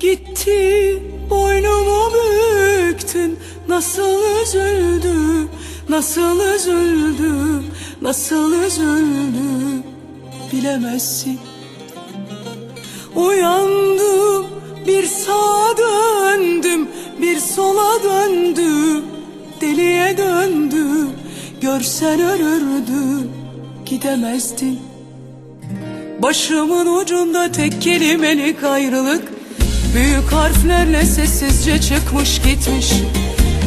Gitti boynumu büktün. Nasıl üzüldüm Nasıl üzüldüm Nasıl üzüldüm Bilemezsin. Uyandım bir sağa döndüm Bir sola döndüm. Deliye döndüm Görsen ölürdün Gidemezdin. Başımın ucunda tek kelimelik ayrılık Büyük harflerle sessizce çıkmış gitmiş.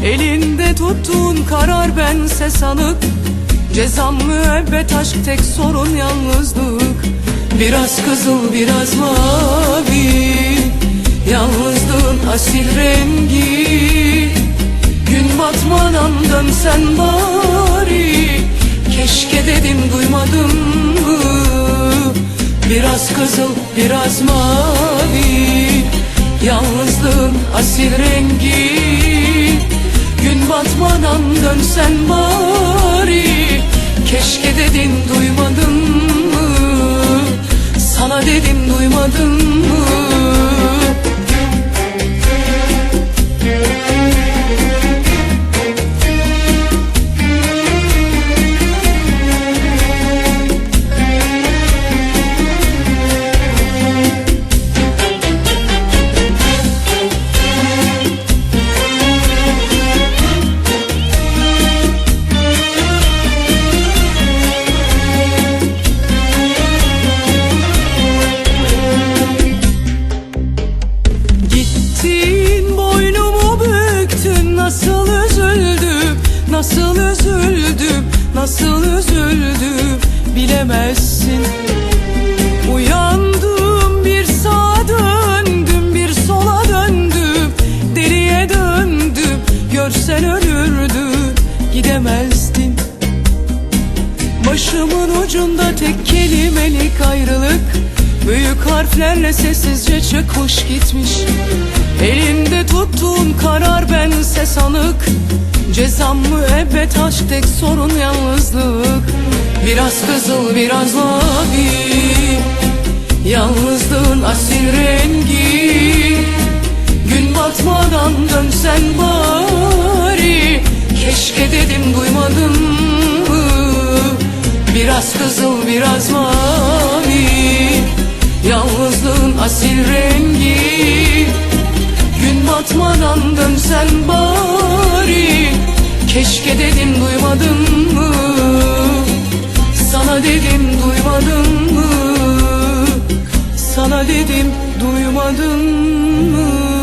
Elinde tuttuğun karar bense sanık. Cezam müebbet aşk tek sorun yalnızlık. Biraz kızıl biraz mavi. Yalnızlığın asil rengi. Gün batmadan dönsen bari. Keşke dedim duymadın mı? Biraz kızıl biraz mavi Yalnızlığın asil rengi. Gün batmadan dönsen bari Keşke dedin duymadın Nasıl üzüldüm Nasıl üzüldüm Nasıl üzüldüm Bilemezsin. Uyandım bir sağa döndüm Bir sola döndüm Deliye döndüm Görsen ölürdün Gidemezdin. Başımın ucunda tek kelimelik ayrılık Büyük harflerle sessizce çıkmış gitmiş. Elinde tuttuğun karar bense sanık. Cezam müebbet aşk tek sorun yalnızlık. Biraz kızıl biraz mavi. Yalnızlığın asil rengi. Gün batmadan dönsen bari. Keşke dedim duymadın mı? Biraz kızıl biraz mavi Yalnızlığın asil rengi. Gün batmadan dönsen bari. Keşke dedim duymadın mı? Sana dedim duymadın mı? Sana dedim duymadın mı